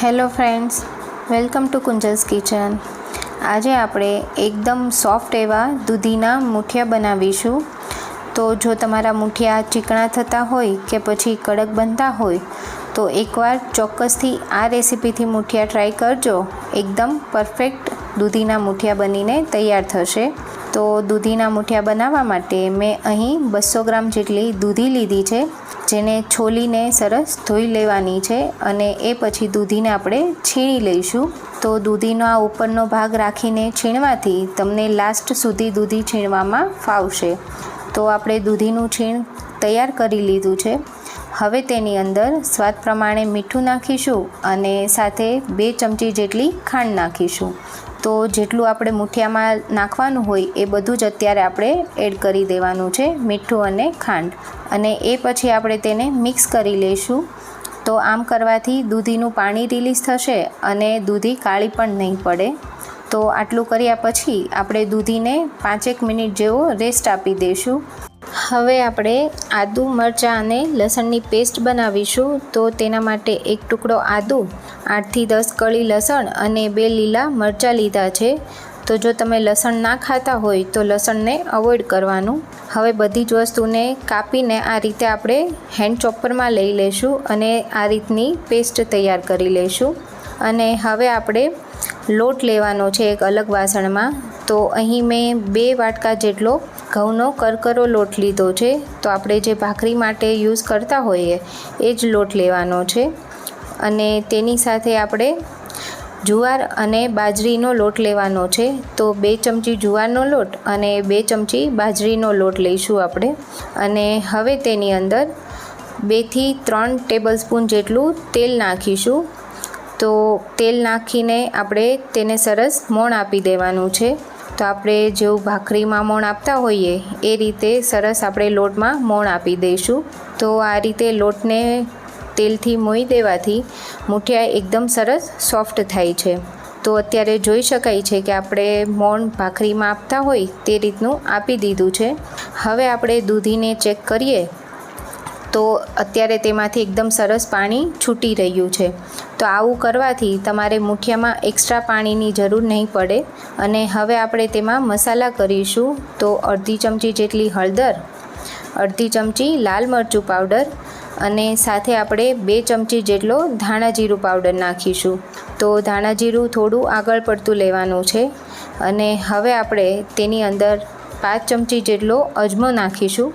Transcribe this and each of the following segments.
Hello friends, welcome to Kunjal's kitchen. આજે આપણે એકદમ સોફ્ટ એવા દૂધીના મૂઠિયા બનાવીશું. તો જો તમારા મૂઠિયા ચીકણા થતા હોય કે પછી કડક બનતા હોય, તો એકવાર ચોક્કસથી આ રેસીપીથી મૂઠિયા ટ્રાય કરજો. એકદમ પરફેક્ટ દૂધીના મૂઠિયા બનીને તૈયાર થશે. તો દૂધીના મૂઠિયા બનાવવા માટે મેં અહીં બસો ગ્રામ જેટલી દૂધી લીધી છે. જેને છોલીને સરસ ધોઈ લેવાની છે અને એ પછી દૂધીને આપણે છીણી લઈશું. તો દૂધીનો આ ઉપરનો ભાગ રાખીને છીણવાથી તમને લાસ્ટ સુધી દૂધી છીણવામાં ફાવશે. તો આપણે દૂધીનું છીણ તૈયાર કરી લીધું છે. હવે તેની અંદર સ્વાદ પ્રમાણે મીઠું નાખીશું અને સાથે બે ચમચી જેટલી ખાંડ નાખીશું. તો જેટલું આપણે મૂઠિયામાં નાખવાનું હોય એ બધું જ અત્યારે આપણે એડ કરી દેવાનું છે, મીઠું અને ખાંડ. અને એ પછી આપણે તેને મિક્સ કરી લઈશું. તો આમ કરવાથી દૂધીનું પાણી રિલીઝ થશે અને દૂધી કાળી પણ નહીં પડે. તો આટલું કર્યા પછી આપણે દૂધીને પાંચેક મિનિટ જેવો રેસ્ટ આપી દઈશું હવે આપણે આદુ, મરચાં અને લસણની પેસ્ટ બનાવીશું. તો તેના માટે એક ટુકડો આદુ, આઠથી દસ કળી લસણ અને બે લીલા મરચાં લીધા છે. તો જો તમે લસણ ના ખાતા હોય તો લસણને અવોઇડ કરવાનું. હવે બધી જ વસ્તુને કાપીને આ રીતે આપણે હેન્ડ ચોપરમાં લઈ લઈશું અને આ રીતની પેસ્ટ તૈયાર કરી લઈશું. અને હવે આપણે લોટ લેવાનો છે એક અલગ વાસણમાં. તો અહીં મેં બે વાટકા જેટલો ઘઉંનો કરકરો લોટ લીધો છે. તો આપણે જે ભાખરી માટે યુઝ કરતા હોઈએ, એ જ લોટ લેવાનો છે. અને તેની સાથે આપણે જુવાર અને બાજરીનો લોટ લેવાનો છે. તો બે ચમચી જુવારનો લોટ અને બે ચમચી બાજરીનો લોટ લઈશું આપણે. અને હવે તેની અંદર બેથી ત્રણ ટેબલ સ્પૂન જેટલું તેલ નાખીશું. તો તેલ નાખીને આપણે તેને સરસ મોણ આપી દેવાનું છે. તો આપણે જેવું ભાખરીમાં મોણ આપતા હોઈએ, એ રીતે સરસ આપણે લોટમાં મોણ આપી દઈશું. તો આ રીતે લોટને તેલથી મોઈ દેવાથી મૂઠિયા એકદમ સરસ સોફ્ટ થાય છે. તો અત્યારે જોઈ શકાય છે કે આપણે મોણ ભાખરીમાં આપતા હોય તે રીતનું આપી દીધું છે. હવે આપણે દૂધીને ચેક કરીએ. તો અત્યારે તેમાંથી એકદમ સરસ પાણી છૂટી રહ્યું છે. તો આવું કરવાથી તમારે મુઠિયામાં એક્સ્ટ્રા પાણીની જરૂર નહીં પડે અને હવે આપણે તેમાં મસાલા કરીશું. તો અડધી ચમચી જેટલી હળદર, અડધી ચમચી લાલ મરચું પાવડર અને સાથે આપણે બે ચમચી જેટલો ધાણા જીરું પાવડર નાખીશું. તો ધાણા જીરું થોડું આગળ પડતું લેવાનું છે અને હવે આપણે તેની અંદર પાંચ ચમચી જેટલો અજમો નાખીશું.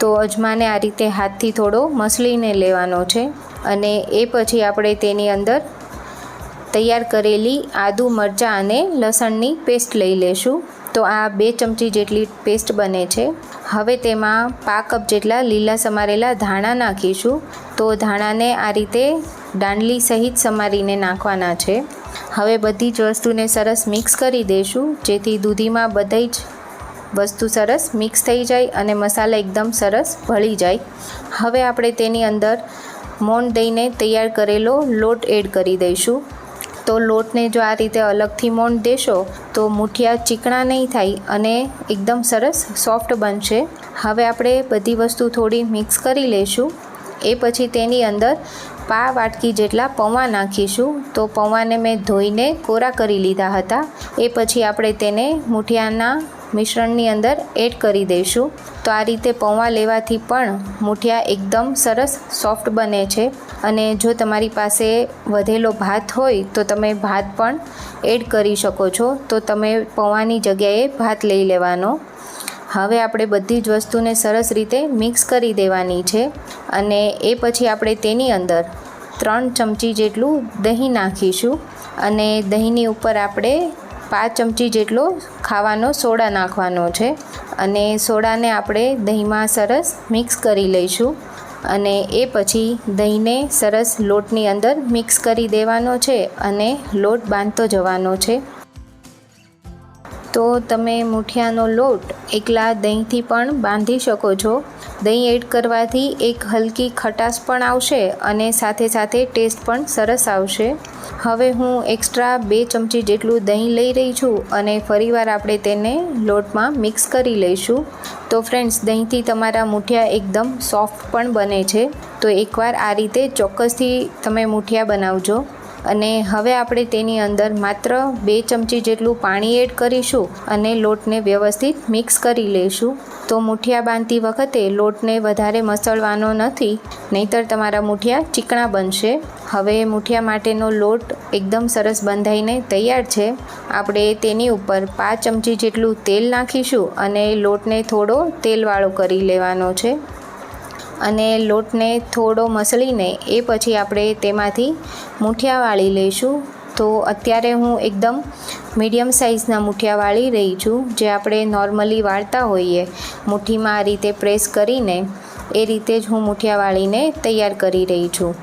તો અજમાને આ રીતે હાથથી થોડો મસળીને લેવાનો છે અને એ પછી આપણે તેની અંદર તૈયાર કરેલી આદુ, મરચાં અને લસણની પેસ્ટ લઈ લેશું. તો આ બે ચમચી જેટલી પેસ્ટ બને છે. હવે તેમાં પા કપ જેટલા લીલા સમારેલા ધાણા નાખીશું. તો ધાણાને આ રીતે દાંડલી સહિત સમારીને નાખવાના છે. હવે બધી જ વસ્તુને સરસ મિક્સ કરી દઈશું જેથી દૂધીમાં બધી જ વસ્તુ સરસ મિક્સ થઈ જાય અને મસાલા એકદમ સરસ ભળી જાય. હવે આપણે તેની અંદર મોણ દઈને તૈયાર કરેલો લોટ એડ કરી દઈશું. તો લોટને જો આ રીતે અલગથી મોણ દેશો, તો મુઠિયા ચીકણા નહીં થાય અને એકદમ સરસ સોફ્ટ બનશે. હવે આપણે બધી વસ્તુ થોડી મિક્સ કરી લઈશું. એ પછી તેની અંદર પા વાટકી જેટલા પૌવા નાખીશું. તો પૌવાને મેં ધોઈને કોરા કરી લીધા હતા. એ પછી આપણે તેને મુઠિયાના મિશ્રણની અંદર એડ કરી દઈશું. તો આ રીતે પૌવા લેવાથી પણ મૂઠિયા એકદમ સરસ સોફ્ટ બને છે. અને જો તમારી પાસે વધેલો ભાત હોય, તો તમે ભાત પણ એડ કરી શકો છો. તો તમે પૌવાની જગ્યાએ ભાત લઈ લેવાનો. હવે આપણે બધી જ વસ્તુને સરસ રીતે મિક્સ કરી દેવાની છે. અને એ પછી આપણે તેની અંદર ત્રણ ચમચી જેટલું દહીં નાખીશું. અને દહીંની ઉપર આપણે પાંચ ચમચી જેટલો ખાવાનો સોડા નાખવાનો છે. અને સોડાને આપણે દહીંમાં સરસ મિક્સ કરી લઈશું. અને એ પછી દહીંને સરસ લોટની અંદર મિક્સ કરી દેવાનો છે અને લોટ બાંધતો જવાનો છે. તો તમે મૂઠિયાનો લોટ એકલા દહીંથી પણ બાંધી શકો છો. દહીં એડ કરવાથી એક હલકી ખટાશ પણ આવશે અને સાથે સાથે ટેસ્ટ પણ સરસ આવશે. હવે હું એક્સ્ટ્રા બે ચમચી જેટલું દહીં લઈ રહી છું અને ફરીવાર આપણે તેને લોટમાં મિક્સ કરી લઈશું. તો ફ્રેન્ડ્સ, દહીંથી તમારા મૂઠિયા એકદમ સોફ્ટ પણ બને છે. તો એકવાર આ રીતે ચોક્કસથી તમે મૂઠિયા બનાવજો. અને હવે આપણે તેની અંદર માત્ર બે ચમચી જેટલું પાણી એડ કરીશું અને લોટને વ્યવસ્થિત મિક્સ કરી લઈશું. તો મુઠિયા બાંધતી વખતે લોટને વધારે મસળવાનો નથી, નહીતર તમારા મુઠિયા ચીકણા બનશે. હવે મુઠિયા માટેનો લોટ એકદમ સરસ બંધાઈને તૈયાર છે. આપણે તેની ઉપર પાંચ ચમચી જેટલું તેલ નાખીશું અને લોટને થોડો તેલવાળો કરી લેવાનો છે. અને લોટને થોડો મસળીને એ પછી આપણે તેમાંથી મૂઠિયા વાળી લઈશું. તો અત્યારે હું એકદમ મીડિયમ સાઇઝના મૂઠિયા વાળી રહી છું, જે આપણે નોર્મલી વાળતા હોઈએ. મુઠ્ઠીમાં આ રીતે પ્રેસ કરીને એ રીતે જ હું મૂઠિયા વાળીને તૈયાર કરી રહી છું.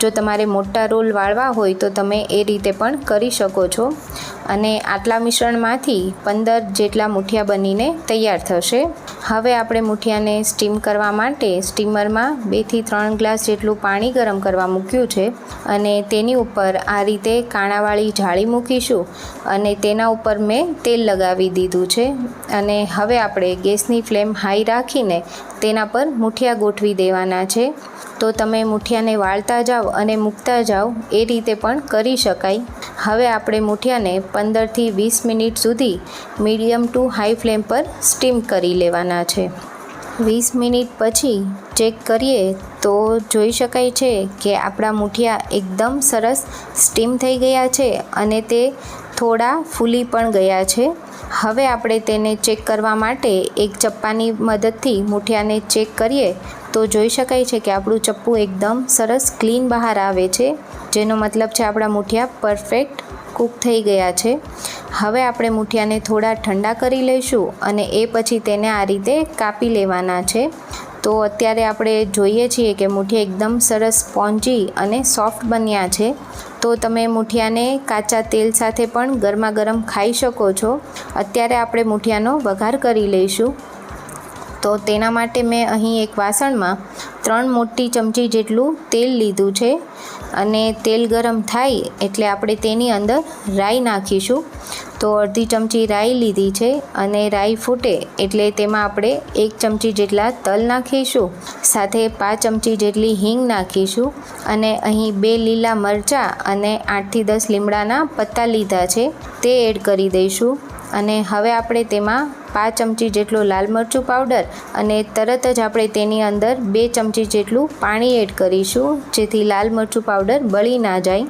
જો તમારે મોટા રોલ વાળવા હોય તો તમે એ રીતે પણ કરી શકો છો. અને આટલા મિશ્રણમાંથી પંદર જેટલા મૂઠિયા બનીને તૈયાર થશે. હવે આપણે મુઠિયાને સ્ટીમ કરવા માટે સ્ટીમરમાં બેથી ત્રણ ગ્લાસ જેટલું પાણી ગરમ કરવા મૂક્યું છે અને તેની ઉપર આ રીતે કાણાવાળી જાળી મૂકીશું અને તેના ઉપર મેં તેલ લગાવી દીધું છે અને હવે આપણે ગેસની ફ્લેમ હાઈ રાખીને તેના પર મુઠિયા ગોઠવી દેવાના છે. તો તમે મુઠિયાને વાળતા જાઓ અને મૂકતા જાઓ, એ રીતે પણ કરી શકાય. હવે આપણે મુઠિયાને પંદરથી વીસ મિનિટ સુધી મીડિયમ ટુ હાઈ ફ્લેમ પર સ્ટીમ કરી લેવાના છે. વીસ મિનિટ પછી ચેક કરીએ તો જોઈ શકાય છે કે આપણા મુઠિયા એકદમ સરસ સ્ટીમ થઈ ગયા છે અને તે થોડા ફૂલી પણ ગયા છે. હવે આપણે તેને ચેક કરવા માટે એક ચપ્પાની મદદથી મૂઠિયાને ચેક કરીએ તો જોઈ શકાય છે કે આપણું ચપ્પુ એકદમ સરસ ક્લીન બહાર આવે છે, જેનો મતલબ છે આપણા મૂઠિયા પરફેક્ટ કૂક થઈ ગયા છે. હવે આપણે મૂઠિયાને થોડા ઠંડા કરી લઈશું અને એ પછી તેને આ રીતે કાપી લેવાના છે. તો અત્યારે આપણે જોઈએ છીએ કે મુઠિયા એકદમ સરસ સ્પોન્જી અને સોફ્ટ બન્યા છે. તો તમે મુઠિયાને કાચા તેલ સાથે પણ ગરમા ગરમ ખાઈ શકો છો. અત્યારે આપણે મુઠિયાનો વઘાર કરી લઈશું. તો તેના માટે મેં અહીં એક વાસણમાં ત્રણ મોટી ચમચી જેટલું તેલ લીધું છે અને તેલ ગરમ થાય એટલે આપણે તેની અંદર રાઈ નાખીશું. તો અડધી ચમચી રાઈ લીધી છે અને રાઈ ફૂટે એટલે તેમાં આપણે એક ચમચી જેટલા તલ નાખીશું, સાથે પાંચ ચમચી જેટલી હિંગ નાખીશું અને અહીં બે લીલા મરચાં અને આઠથી દસ લીમડાના પત્તા લીધા છે તે એડ કરી દઈશું. અને હવે આપણે તેમાં પાંચ ચમચી જેટલું લાલ મરચું પાવડર અને તરત જ આપણે તેની અંદર બે ચમચી જેટલું પાણી એડ કરીશું, જેથી લાલ મરચું પાવડર બળી ના જાય.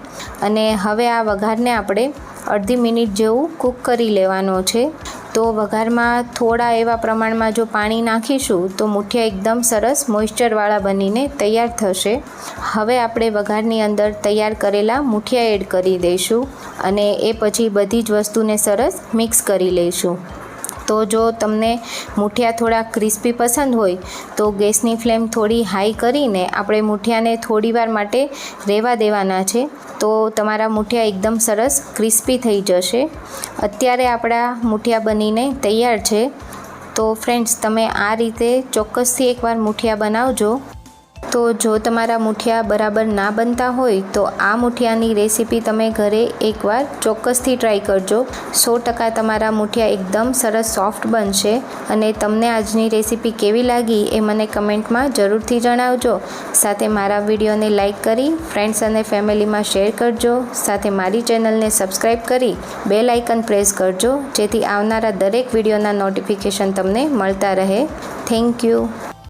અને હવે આ વઘારને આપણે અડધી મિનિટ જેવું કૂક કરી લેવાનો છે. તો વઘારમાં થોડા એવા પ્રમાણમાં જો પાણી નાખીશું, તો મુઠિયા એકદમ સરસ મોઇશ્ચરવાળા બનીને તૈયાર થશે. હવે આપણે વઘારની અંદર તૈયાર કરેલા મુઠિયા એડ કરી દઈશું અને એ પછી બધી જ વસ્તુને સરસ મિક્સ કરી લઈશું. તો જો તમને મૂઠિયા થોડા ક્રિસ્પી પસંદ હોય, તો ગેસની ફ્લેમ થોડી હાઈ કરીને આપણે મૂઠિયાને થોડીવાર માટે રહેવા દેવાના છે. તો તમારા મૂઠિયા એકદમ સરસ ક્રિસ્પી થઈ જશે. અત્યારે આપણા મૂઠિયા બનીને તૈયાર છે. તો ફ્રેન્ડ્સ, તમે આ રીતે ચોક્કસથી એકવાર મૂઠિયા બનાવજો. તો જો તમારા મુઠિયા બરાબર ના બનતા હોય તો આ મુઠિયાની રેસીપી તમે ઘરે એકવાર ચોક્કસથી ટ્રાય કરજો. સો ટકા તમારા મુઠિયા એકદમ સરસ સોફ્ટ બનશે અને તમને આજની રેસીપી કેવી લાગી એ મને કમેન્ટમાં જરૂરથી જણાવજો. સાથે મારા વિડીયોને લાઇક કરી ફ્રેન્ડ્સ અને ફેમિલીમાં શેર કરજો. સાથે મારી ચેનલને સબસ્ક્રાઈબ કરી બે લાઇકન પ્રેસ કરજો, જેથી આવનારા દરેક વિડીયોના નોટિફિકેશન તમને મળતા રહે. Thank you